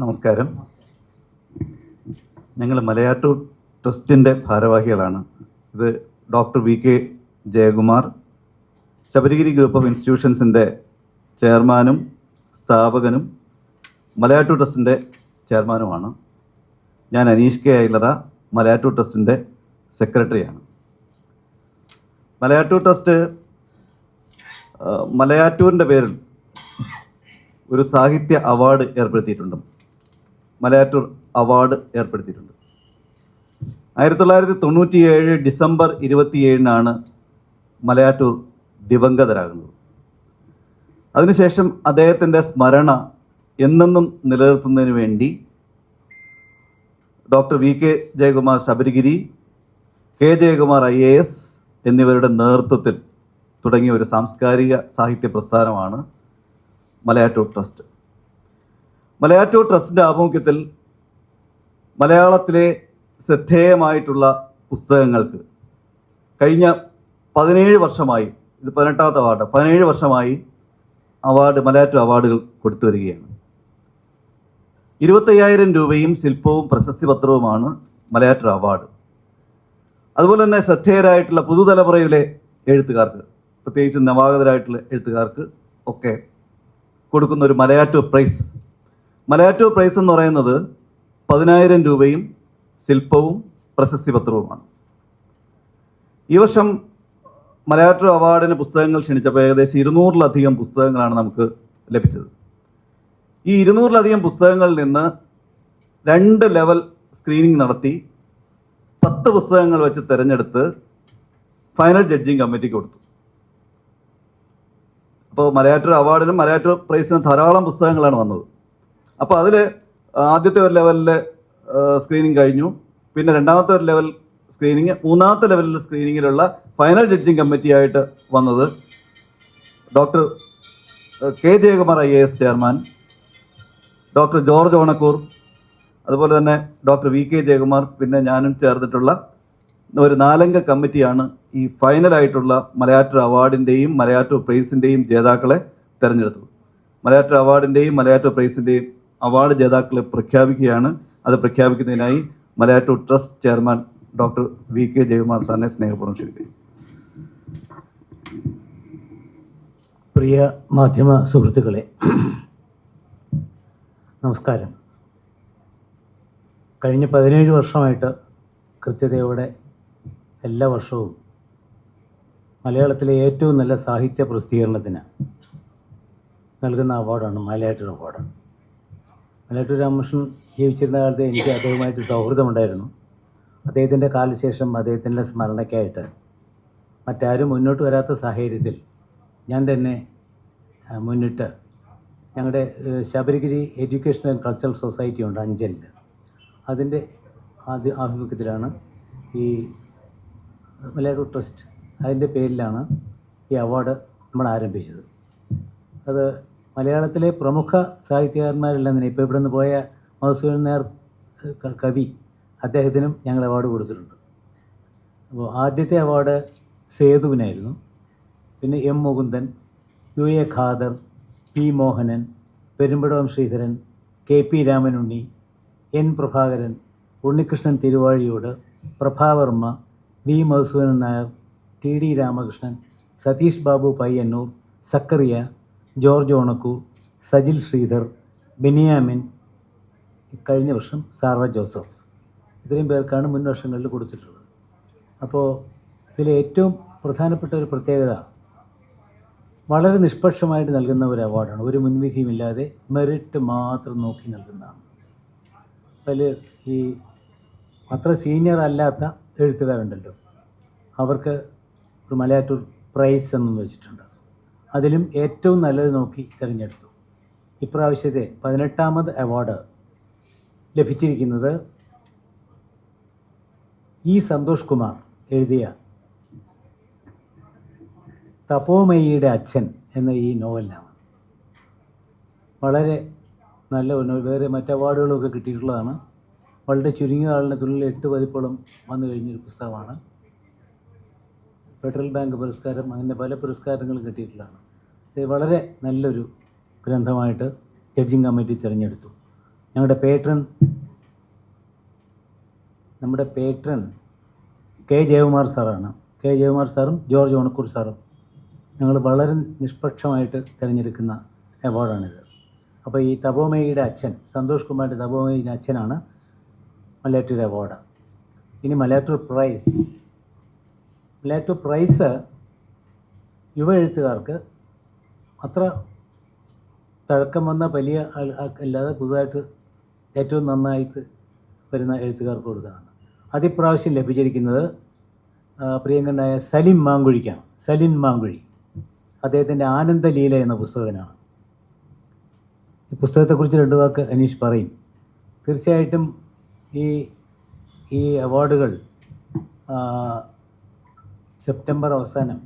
നമസ്കാരം. ഞങ്ങൾ മലയാറ്റൂർ ട്രസ്റ്റിന്റെ ഭാരവാഹികളാണ്. ഇത് doctor V K Jayakumar Sabarigiri group of ഇൻസ്റ്റിറ്റ്യൂഷൻസിന്റെ ചെയർമാനും സ്ഥാപകനും മലയാറ്റൂർ ട്രസ്റ്റിന്റെ ചെയർമാനുമാണ്. ഞാൻ അനീഷ് കെ ഐലറ മലയാറ്റൂർ ട്രസ്റ്റിന്റെ സെക്രട്ടറിയാണ്. മലയാറ്റൂർ ട്രസ്റ്റ് മലയാറ്റൂരിന്റെ പേരിൽ ഒരു സാഹിത്യ അവാർഡ് ഏർപ്പെടുത്തിയിട്ടുണ്ട്. മലയാറ്റൂർ അവാർഡ് ഏർപ്പെടുത്തിയിട്ടുണ്ട്. ആയിരത്തി തൊള്ളായിരത്തി തൊണ്ണൂറ്റിയേഴ് ഡിസംബർ ഇരുപത്തിയേഴിനാണ് മലയാറ്റൂർ ദിവംഗതരാകുന്നത്. അതിനുശേഷം അദ്ദേഹത്തിന്റെ സ്മരണ എന്നെന്നും നിലനിർത്തുന്നതിന് വേണ്ടി doctor V K Jayakumar Sabarigiri K Jayakumar I A S എന്നിവരുടെ നേതൃത്വത്തിൽ തുടങ്ങിയ ഒരു സാംസ്കാരിക സാഹിത്യ പ്രസ്ഥാനമാണ് മലയാറ്റൂർ ട്രസ്റ്റ്. മലയാറ്റൂർ ട്രസ്റ്റിന്റെ ആഭിമുഖ്യത്തിൽ മലയാളത്തിലെ ശ്രദ്ധേയമായിട്ടുള്ള പുസ്തകങ്ങൾക്ക് കഴിഞ്ഞ പതിനേഴ് വർഷമായി ഇത് പതിനെട്ടാമത്തെ അവാർഡ് പതിനേഴ് വർഷമായി അവാർഡ് മലയാറ്റൂർ അവാർഡുകൾ കൊടുത്തു വരികയാണ്. ഇരുപത്തയ്യായിരം രൂപയും ശില്പവും പ്രശസ്തി പത്രവുമാണ് മലയാറ്റൂർ അവാർഡ്. അതുപോലെ തന്നെ ശ്രദ്ധേയരായിട്ടുള്ള പുതുതലമുറയിലെ എഴുത്തുകാർക്ക് പ്രത്യേകിച്ച് നവാഗതരായിട്ടുള്ള എഴുത്തുകാർക്ക് ഒക്കെ കൊടുക്കുന്ന ഒരു മലയാറ്റൂർ പ്രൈസ് മലയാറ്റൂർ പ്രൈസ് എന്ന് പറയുന്നത് പതിനായിരം രൂപയും ശില്പവും പ്രശസ്തി പത്രവുമാണ്. ഈ വർഷം മലയാറ്റോ അവാർഡിന് പുസ്തകങ്ങൾ ക്ഷണിച്ചപ്പോൾ ഏകദേശം ഇരുന്നൂറിലധികം പുസ്തകങ്ങളാണ് നമുക്ക് ലഭിച്ചത്. ഈ ഇരുന്നൂറിലധികം പുസ്തകങ്ങളിൽ നിന്ന് രണ്ട് ലെവൽ സ്ക്രീനിങ് നടത്തി പത്ത് പുസ്തകങ്ങൾ വെച്ച് തിരഞ്ഞെടുത്ത് ഫൈനൽ ജഡ്ജിങ് കമ്മിറ്റിക്ക് കൊടുത്തു. അപ്പോൾ മലയാറ്റൂർ അവാർഡിനും മലയാറ്റൂർ പ്രൈസിനും ധാരാളം പുസ്തകങ്ങളാണ് വന്നത്. അപ്പോൾ അതിൽ ആദ്യത്തെ ഒരു ലെവലിൽ സ്ക്രീനിങ് കഴിഞ്ഞു. പിന്നെ രണ്ടാമത്തെ ഒരു ലെവൽ സ്ക്രീനിങ് മൂന്നാമത്തെ ലെവലിൽ സ്ക്രീനിങ്ങിലുള്ള ഫൈനൽ ജഡ്ജിങ് കമ്മിറ്റിയായിട്ട് വന്നത് doctor K. Jayakumar I A S chairman doctor George Onakkur അതുപോലെ തന്നെ ഡോക്ടർ വി. കെ. ജയകുമാർ പിന്നെ ഞാനും ചേർന്നിട്ടുള്ള ഒരു നാലംഗ കമ്മിറ്റിയാണ് ഈ ഫൈനലായിട്ടുള്ള മലയാറ്റൂർ അവാർഡിന്റെയും മലയാറ്റൂർ പ്രൈസിന്റെയും ജേതാക്കളെ തിരഞ്ഞെടുത്തത്. മലയാറ്റൂർ അവാർഡിന്റെയും മലയാറ്റൂർ പ്രൈസിന്റെയും അവാർഡ് ജേതാക്കളെ പ്രഖ്യാപിക്കുകയാണ്. അത് പ്രഖ്യാപിക്കുന്നതിനായി Malayattoor trust chairman doctor V K Jayakumar സാറിനെ സ്നേഹപൂർവം ക്ഷണിക്കുന്നു. പ്രിയ മാധ്യമ സുഹൃത്തുക്കളെ നമസ്കാരം. കഴിഞ്ഞ പതിനേഴ് വർഷമായിട്ട് കൃത്യതയോടെ എല്ലാ വർഷവും മലയാളത്തിലെ ഏറ്റവും നല്ല സാഹിത്യ പ്രസിദ്ധീകരണത്തിന് നൽകുന്ന അവാർഡാണ് മലയാറ്റൂർ അവാർഡ്. മലയാറ്റൂർ രാമകൃഷ്ണൻ ജീവിച്ചിരുന്ന കാലത്ത് എനിക്ക് അദ്ദേഹവുമായിട്ട് സൗഹൃദമുണ്ടായിരുന്നു. അദ്ദേഹത്തിന്റെ കാലശേഷം അദ്ദേഹത്തിന്റെ സ്മരണയ്ക്കായിട്ട് മറ്റാരും മുന്നോട്ട് വരാത്ത സാഹചര്യത്തിൽ ഞാൻ തന്നെ മുന്നിട്ട് ഞങ്ങളുടെ Sabarigiri education and cultural society ഉണ്ട് അഞ്ചലിൽ അതിന്റെ ആദ്യ ആഭിമുഖ്യത്തിലാണ് ഈ മലയാള ട്രസ്റ്റ് അതിന്റെ പേരിലാണ് ഈ അവാർഡ് നമ്മൾ ആരംഭിച്ചത്. അത് മലയാളത്തിലെ പ്രമുഖ സാഹിത്യകാരന്മാരെല്ലാം തന്നെ ഇപ്പോൾ ഇവിടെ നിന്ന് പോയ മധുസൂദൻ നായർ കവി അദ്ദേഹത്തിനും ഞങ്ങൾ അവാർഡ് കൊടുത്തിട്ടുണ്ട്. അപ്പോൾ ആദ്യത്തെ അവാർഡ് സേതുവിനായിരുന്നു. പിന്നെ M Mukundan U A Khader P Mohanan Perumbadavam Sreedharan K P Ramanunni N Prabhakaran Unnikrishnan Thiruvazhiyode Prabha Varma V Madhusoodanan Nair T D Ramakrishnan Satheesh Babu Payyanur Zacharia George ഓണക്കു Sajil Sridhar Benyamin കഴിഞ്ഞ വർഷം സാറ ജോസഫ്. ഇത്രയും പേർക്കാണ് മുൻ വർഷങ്ങളിൽ കൊടുത്തിട്ടുള്ളത്. അപ്പോൾ ഇതിലെ ഏറ്റവും പ്രധാനപ്പെട്ട ഒരു പ്രത്യേകത വളരെ നിഷ്പക്ഷമായിട്ട് നൽകുന്ന ഒരു അവാർഡാണ്. ഒരു മുൻവിധിയുമില്ലാതെ മെറിറ്റ് മാത്രം നോക്കി നൽകുന്നതാണ്. അതിൽ ഈ അത്ര സീനിയർ അല്ലാത്ത എഴുത്തുകാരുണ്ടല്ലോ. അവർക്ക് ഒരു മലയാറ്റൂർ പ്രൈസ് എന്നും വെച്ചിട്ടുണ്ട്. അതിലും ഏറ്റവും നല്ലത് നോക്കി തിരഞ്ഞെടുത്തു. ഇപ്രാവശ്യത്തെ പതിനെട്ടാമത് അവാർഡ് ലഭിച്ചിരിക്കുന്നത് ഇ സന്തോഷ് കുമാർ എഴുതിയ തപോമയിയുടെ അച്ഛൻ എന്ന ഈ നോവലിനാണ്. വളരെ നല്ല നോവൽ. വേറെ മറ്റ് അവാർഡുകളൊക്കെ കിട്ടിയിട്ടുള്ളതാണ്. വളരെ ചുരുങ്ങിയ കാലത്തിനുള്ളിൽ എട്ട് പതിപ്പോളം വന്നു കഴിഞ്ഞൊരു പുസ്തകമാണ്. ഫെഡറൽ ബാങ്ക് പുരസ്കാരം അങ്ങനെ പല പുരസ്കാരങ്ങളും കിട്ടിയിട്ടുള്ളതാണ്. ഇത് വളരെ നല്ലൊരു ഗ്രന്ഥമായിട്ട് ജഡ്ജിങ് കമ്മിറ്റി തിരഞ്ഞെടുത്തു. ഞങ്ങളുടെ പേട്രൺ നമ്മുടെ പേട്രൺ കെ ജയകുമാർ സാറാണ്. കെ ജയകുമാർ സാറും ജോർജ് ഓണക്കൂർ സാറും ഞങ്ങൾ വളരെ നിഷ്പക്ഷമായിട്ട് തിരഞ്ഞെടുക്കുന്ന അവാർഡാണിത്. അപ്പോൾ ഈ തപോമയുടെ അച്ഛൻ സന്തോഷ് കുമാറിന്റെ തപോമയുടെ അച്ഛനാണ് മലയാറ്റൂർ അവാർഡ്. ഇനി മലയാറ്റൂർ പ്രൈസ്. മലയാറ്റൂർ പ്രൈസ് യുവ എഴുത്തുകാർക്ക് അത്ര തഴക്കം വന്ന വലിയ ആൾ അല്ലാതെ പുതുതായിട്ട് ഏറ്റവും നന്നായിട്ട് വരുന്ന എഴുത്തുകാർക്ക് കൊടുക്കുന്നതാണ്. അതിപ്രാവശ്യം ലഭിച്ചിരിക്കുന്നത് പ്രിയങ്കനായ സലിം മാങ്കുഴിക്കാണ്. സലിൻ മാങ്കുഴി. അദ്ദേഹത്തിന്റെ ആനന്ദലീല എന്ന പുസ്തകത്തിനാണ് ഈ പുസ്തകത്തെക്കുറിച്ച് രണ്ട് വാക്ക് അനീഷ് പറയും. തീർച്ചയായിട്ടും ഈ ഈ അവാർഡുകൾ സെപ്റ്റംബർ അവസാനം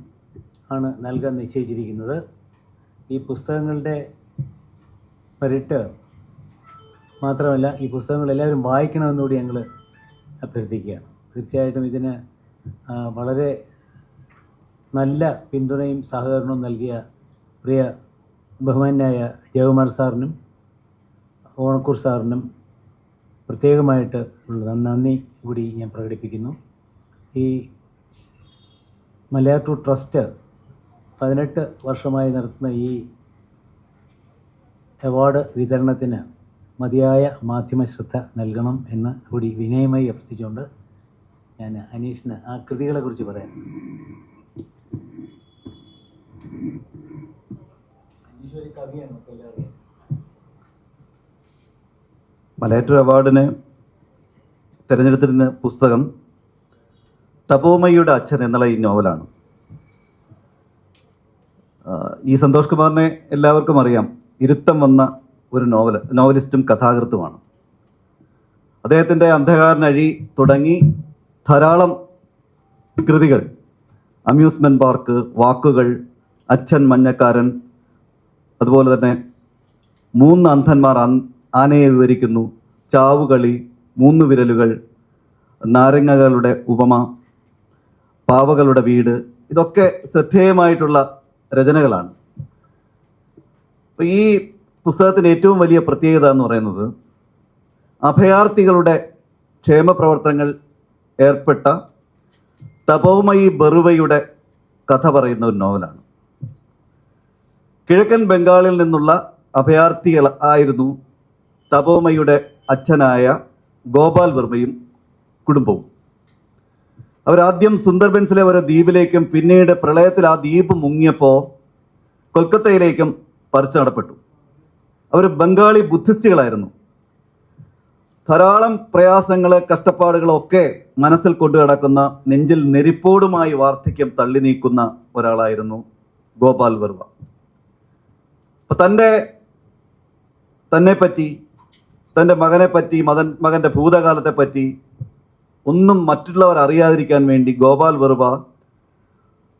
ആണ് നൽകാൻ നിശ്ചയിച്ചിരിക്കുന്നത്. ഈ പുസ്തകങ്ങളുടെ പരിട്ട് മാത്രമല്ല ഈ പുസ്തകങ്ങൾ എല്ലാവരും വായിക്കണമെന്നുകൂടി ഞങ്ങൾ അഭ്യർത്ഥിക്കുകയാണ്. തീർച്ചയായിട്ടും ഇതിന് വളരെ നല്ല പിന്തുണയും സഹകരണവും നൽകിയ പ്രിയ ബഹുമാനായ ജയകുമാർ സാറിനും ഓണക്കൂർ സാറിനും പ്രത്യേകമായിട്ട് ഉള്ള നന്ദി കൂടി ഞാൻ പ്രകടിപ്പിക്കുന്നു. ഈ മലയാറ്റൂർ ട്രസ്റ്റ് പതിനെട്ട് വർഷമായി നടത്തുന്ന ഈ അവാർഡ് വിതരണത്തിന് മതിയായ മാധ്യമ ശ്രദ്ധ നൽകണം എന്ന് കൂടി വിനയമായി അഭ്യർത്ഥിച്ചുകൊണ്ട് ഞാൻ അനീഷിന് ആ കൃതികളെക്കുറിച്ച് പറയാം. മലയാറ്റൂർ അവാർഡിന് തിരഞ്ഞെടുത്തിരുന്ന പുസ്തകം തപോമയുടെ അച്ഛൻ എന്നുള്ള ഈ നോവലാണ്. ഈ സന്തോഷ് കുമാറിനെ എല്ലാവർക്കും അറിയാം. ഇരുത്തം വന്ന ഒരു നോവൽ നോവലിസ്റ്റും കഥാകൃത്തുമാണ്. അദ്ദേഹത്തിന്റെ അന്ധകാരനഴി തുടങ്ങി ധാരാളം കൃതികൾ. അമ്യൂസ്മെന്റ് പാർക്ക് വാക്കുകൾ അച്ഛൻ മഞ്ഞക്കാരൻ അതുപോലെ തന്നെ മൂന്ന് അന്ധന്മാർ ആനയെ വിവരിക്കുന്നു. ചാവുകളി മൂന്ന് വിരലുകൾ നാരങ്ങകളുടെ ഉപമ പാവകളുടെ വീട് ഇതൊക്കെ ശ്രദ്ധേയമായിട്ടുള്ള രചനകളാണ്. ഈ പുസ്തകത്തിന്റെ ഏറ്റവും വലിയ പ്രത്യേകത എന്ന് പറയുന്നത് അഭയാർത്ഥികളുടെ ക്ഷേമപ്രവർത്തനങ്ങൾ ഏർപ്പെട്ട തപോമയി ബറുവയുടെ കഥ പറയുന്ന ഒരു നോവലാണ്. കിഴക്കൻ ബംഗാളിൽ നിന്നുള്ള അഭയാർത്ഥികൾ ആയിരുന്നു തപോമയുടെ അച്ഛനായ ഗോപാൽ വർമ്മയും കുടുംബവും. അവരാദ്യം സുന്ദർബൻസിലെ ഒരു ദ്വീപിലേക്കും പിന്നീട് പ്രളയത്തിൽ ആ ദ്വീപ് മുങ്ങിയപ്പോൾ കൊൽക്കത്തയിലേക്കും പറിച്ചു നടപ്പെട്ടു. അവർ ബംഗാളി ബുദ്ധിസ്റ്റുകളായിരുന്നു. ധാരാളം പ്രയാസങ്ങൾ കഷ്ടപ്പാടുകളൊക്കെ മനസ്സിൽ കൊണ്ടു കിടക്കുന്ന നെഞ്ചിൽ നെരിപ്പോടുമായി വാർദ്ധക്യം തള്ളി നീക്കുന്ന ഒരാളായിരുന്നു ഗോപാൽ വർമ്മ അപ്പം തന്റെ തന്നെ പറ്റി തന്റെ മകനെ പറ്റി മകൻ മകന്റെ ഭൂതകാലത്തെ പറ്റി ഒന്നും മറ്റുള്ളവർ അറിയാതിരിക്കാൻ വേണ്ടി ഗോപാൽ വെറുവ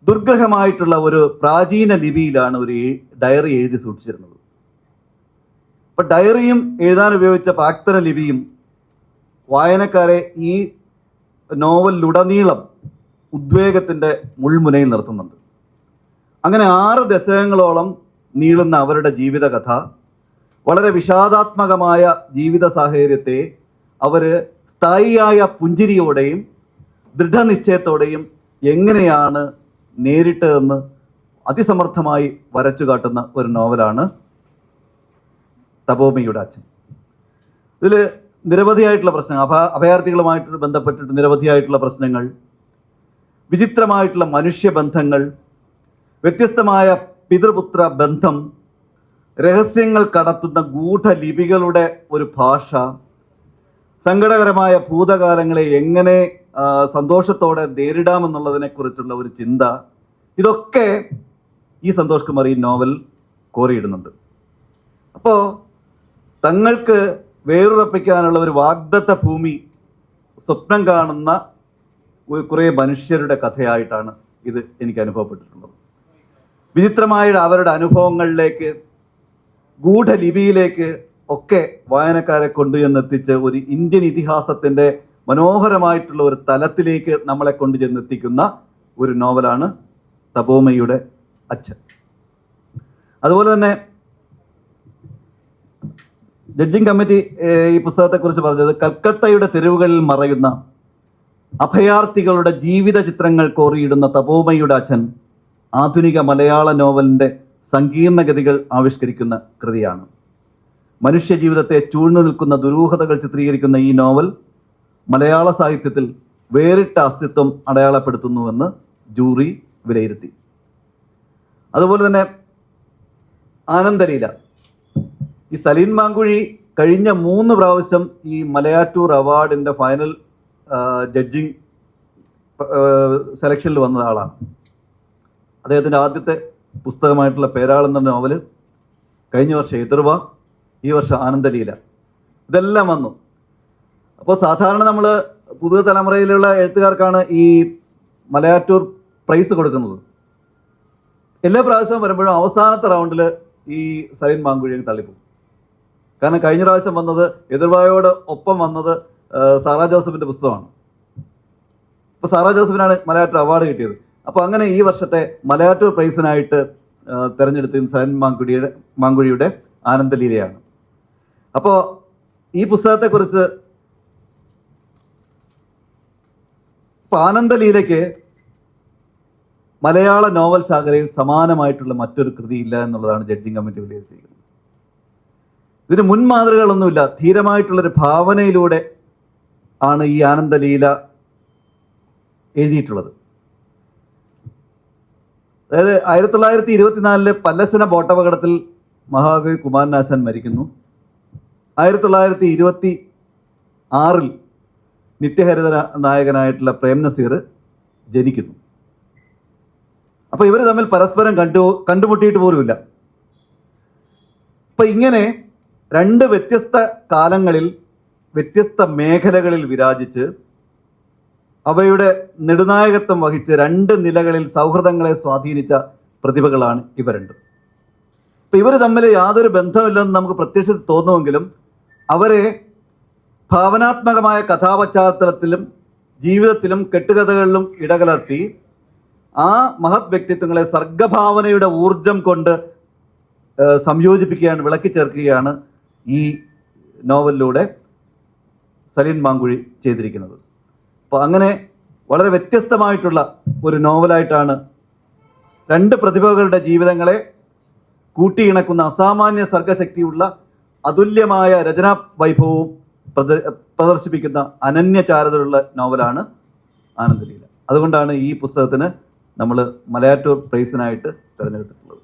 ദുർഗ്രഹമായിട്ടുള്ള ഒരു പ്രാചീന ലിപിയിലാണ് ഒരു ഡയറി എഴുതി സൂക്ഷിച്ചിരുന്നത്. അപ്പൊ ഡയറിയും എഴുതാൻ ഉപയോഗിച്ച പ്രാക്തന ലിപിയും വായനക്കാരെ ഈ നോവലിലുടനീളം ഉദ്വേഗത്തിന്റെ മുൾമുനയിൽ നിർത്തുന്നുണ്ട്. അങ്ങനെ ആറ് ദശകങ്ങളോളം നീളുന്ന അവരുടെ ജീവിതകഥ വളരെ വിഷാദാത്മകമായ ജീവിത സാഹചര്യത്തെ അവർ സ്ഥായിയായ പുഞ്ചിരിയോടെയും ദൃഢനിശ്ചയത്തോടെയും എങ്ങനെയാണ് നേരിട്ടതെന്ന് അതിസമർത്ഥമായി വരച്ചു കാട്ടുന്ന ഒരു നോവലാണ് തപോമിയുടെ അച്ഛൻ. ഇതിൽ നിരവധിയായിട്ടുള്ള പ്രശ്നങ്ങൾ അഭ അഭയാർത്ഥികളുമായിട്ട് ബന്ധപ്പെട്ടിട്ട് നിരവധിയായിട്ടുള്ള പ്രശ്നങ്ങൾ വിചിത്രമായിട്ടുള്ള മനുഷ്യബന്ധങ്ങൾ വ്യത്യസ്തമായ പിതൃപുത്ര ബന്ധം രഹസ്യങ്ങൾ കടത്തുന്ന ഗൂഢലിപികളുടെ ഒരു ഭാഷ സങ്കടകരമായ ഭൂതകാലങ്ങളെ എങ്ങനെ സന്തോഷത്തോടെ നേരിടാമെന്നുള്ളതിനെ കുറിച്ചുള്ള ഒരു ചിന്ത. ഇതൊക്കെ ഈ സന്തോഷ് കുമാർ ഈ നോവൽ കോറിയിടുന്നുണ്ട് അപ്പോൾ തങ്ങൾക്ക് വേറുറപ്പിക്കാനുള്ള ഒരു വാഗ്ദത്ത ഭൂമി സ്വപ്നം കാണുന്ന കുറേ മനുഷ്യരുടെ കഥയായിട്ടാണ് ഇത് എനിക്ക് അനുഭവപ്പെട്ടിട്ടുള്ളത്. വിചിത്രമായ അവരുടെ അനുഭവങ്ങളിലേക്ക് ഗൂഢലിപിയിലേക്ക് ഒക്കെ വായനക്കാരെ കൊണ്ടു കൊണ്ടുചെന്നെത്തിച്ച് ഒരു ഇന്ത്യൻ ഇതിഹാസത്തിന്റെ മനോഹരമായിട്ടുള്ള ഒരു തലത്തിലേക്ക് നമ്മളെ കൊണ്ടു ചെന്നെത്തിക്കുന്ന ഒരു നോവലാണ് തപോമയുടെ അച്ഛൻ. അതുപോലെ തന്നെ ജഡ്ജിങ് കമ്മിറ്റി ഈ പുസ്തകത്തെക്കുറിച്ച് പറഞ്ഞത് കൽക്കത്തയുടെ തെരുവുകളിൽ മറയുന്ന അഭയാർത്ഥികളുടെ ജീവിത ചിത്രങ്ങൾ കോറിയിടുന്ന തപോമയുടെ അച്ഛൻ ആധുനിക മലയാള നോവലിന്റെ സങ്കീർണഗതികൾ ആവിഷ്കരിക്കുന്ന കൃതിയാണ്. മനുഷ്യജീവിതത്തെ ചൂഴ്ന്നു നിൽക്കുന്ന ദുരൂഹതകൾ ചിത്രീകരിക്കുന്ന ഈ നോവൽ മലയാള സാഹിത്യത്തിൽ വേറിട്ട അസ്തിത്വം അടയാളപ്പെടുത്തുന്നുവെന്ന് ജൂറി വിലയിരുത്തി. അതുപോലെ തന്നെ ആനന്ദലീല. ഈ സലീൻ മാങ്കുഴി കഴിഞ്ഞ മൂന്ന് പ്രാവശ്യം ഈ മലയാറ്റൂർ അവാർഡിന്റെ ഫൈനൽ ജഡ്ജിങ് സെലക്ഷനിൽ വന്ന ആളാണ്. അദ്ദേഹത്തിന്റെ ആദ്യത്തെ പുസ്തകമായിട്ടുള്ള പേരാളെന്ന നോവൽ കഴിഞ്ഞ വർഷം എതിർവ ഈ വർഷം ആനന്ദലീല. ഇതെല്ലാം വന്നു. അപ്പോൾ സാധാരണ നമ്മൾ പുതിയ തലമുറയിലുള്ള എഴുത്തുകാർക്കാണ് ഈ മലയാറ്റൂർ പ്രൈസ് കൊടുക്കുന്നത്. എല്ലാ പ്രാവശ്യവും വരുമ്പോഴും അവസാനത്തെ റൗണ്ടിൽ ഈ സലീൻ മാങ്കുഴിയെ തള്ളിപ്പോകും. കാരണം കഴിഞ്ഞ പ്രാവശ്യം വന്നത് എതിർവായോട് ഒപ്പം വന്നത് സാറാ ജോസഫിന്റെ പുസ്തകമാണ്. അപ്പോൾ സാറാ ജോസഫിനാണ് മലയാറ്റൂർ അവാർഡ് കിട്ടിയത്. അപ്പോൾ അങ്ങനെ ഈ വർഷത്തെ മലയാറ്റൂർ പ്രൈസിനായിട്ട് ആ, തെരഞ്ഞെടുത്തത് സലീൻ മാങ്കുഴിയുടെ മാങ്കുഴിയുടെ ആനന്ദലീലയാണ്. അപ്പോൾ ഈ പുസ്തകത്തെക്കുറിച്ച് കുറിച്ച് ആനന്ദലീലയ്ക്ക് മലയാള നോവൽ ശാഖലയിൽ സമാനമായിട്ടുള്ള മറ്റൊരു കൃതി ഇല്ല എന്നുള്ളതാണ് ജഡ്ജിങ് കമ്മിറ്റി വിലയിരുത്തിയിരിക്കുന്നത്. ഇതിന് മുൻമാതൃകകളൊന്നുമില്ല. ധീരമായിട്ടുള്ളൊരു ഭാവനയിലൂടെ ആണ് ഈ ആനന്ദലീല എഴുതിയിട്ടുള്ളത്. അതായത് ആയിരത്തി തൊള്ളായിരത്തി ഇരുപത്തിനാലിലെ പല്ലസന ബോട്ടപകടത്തിൽ മഹാകവി കുമാരനാശാൻ മരിക്കുന്നു. ആയിരത്തി തൊള്ളായിരത്തി ഇരുപത്തി ആറിൽ നിത്യഹരിത നായകനായിട്ടുള്ള പ്രേം നസീർ ജനിക്കുന്നു. അപ്പോൾ ഇവർ തമ്മിൽ പരസ്പരം കണ്ടു കണ്ടുമുട്ടിയിട്ട് പോലുമില്ല. അപ്പം ഇങ്ങനെ രണ്ട് വ്യത്യസ്ത കാലങ്ങളിൽ വ്യത്യസ്ത മേഖലകളിൽ വിരാജിച്ച് അവയുടെ നെടുനായകത്വം വഹിച്ച് രണ്ട് നിലകളിൽ സൗഹൃദങ്ങളെ സ്വാധീനിച്ച പ്രതിഭകളാണ് ഇവ രണ്ടും ഇവർ തമ്മിൽ യാതൊരു ബന്ധമില്ലെന്ന് നമുക്ക് പ്രത്യക്ഷത്തിൽ തോന്നുമെങ്കിലും അവരെ ഭാവനാത്മകമായ കഥാപശ്ചാത്തലത്തിലും ജീവിതത്തിലും കെട്ടുകഥകളിലും ഇടകലർത്തി ആ മഹത് വ്യക്തിത്വങ്ങളെ സർഗഭാവനയുടെ ഊർജം കൊണ്ട് സംയോജിപ്പിക്കുകയാണ് വിളക്കി ചേർക്കുകയാണ് ഈ നോവലിലൂടെ സലീൻ മാങ്കുഴി ചെയ്തിരിക്കുന്നത്. അപ്പോൾ അങ്ങനെ വളരെ വ്യത്യസ്തമായിട്ടുള്ള ഒരു നോവലായിട്ടാണ് രണ്ട് പ്രതിഭകളുടെ ജീവിതങ്ങളെ കൂട്ടിയിണക്കുന്ന അസാമാന്യ സർഗശക്തിയുള്ള അതുല്യമായ രചനാ വൈഭവവും പ്രദർശിപ്പിക്കുന്ന അനന്യ ചാരതയുള്ള നോവലാണ് ആനന്ദലീല. അതുകൊണ്ടാണ് ഈ പുസ്തകത്തിന് നമ്മൾ മലയാറ്റൂർ പ്രൈസിനായിട്ട് തിരഞ്ഞെടുത്തിട്ടുള്ളത്.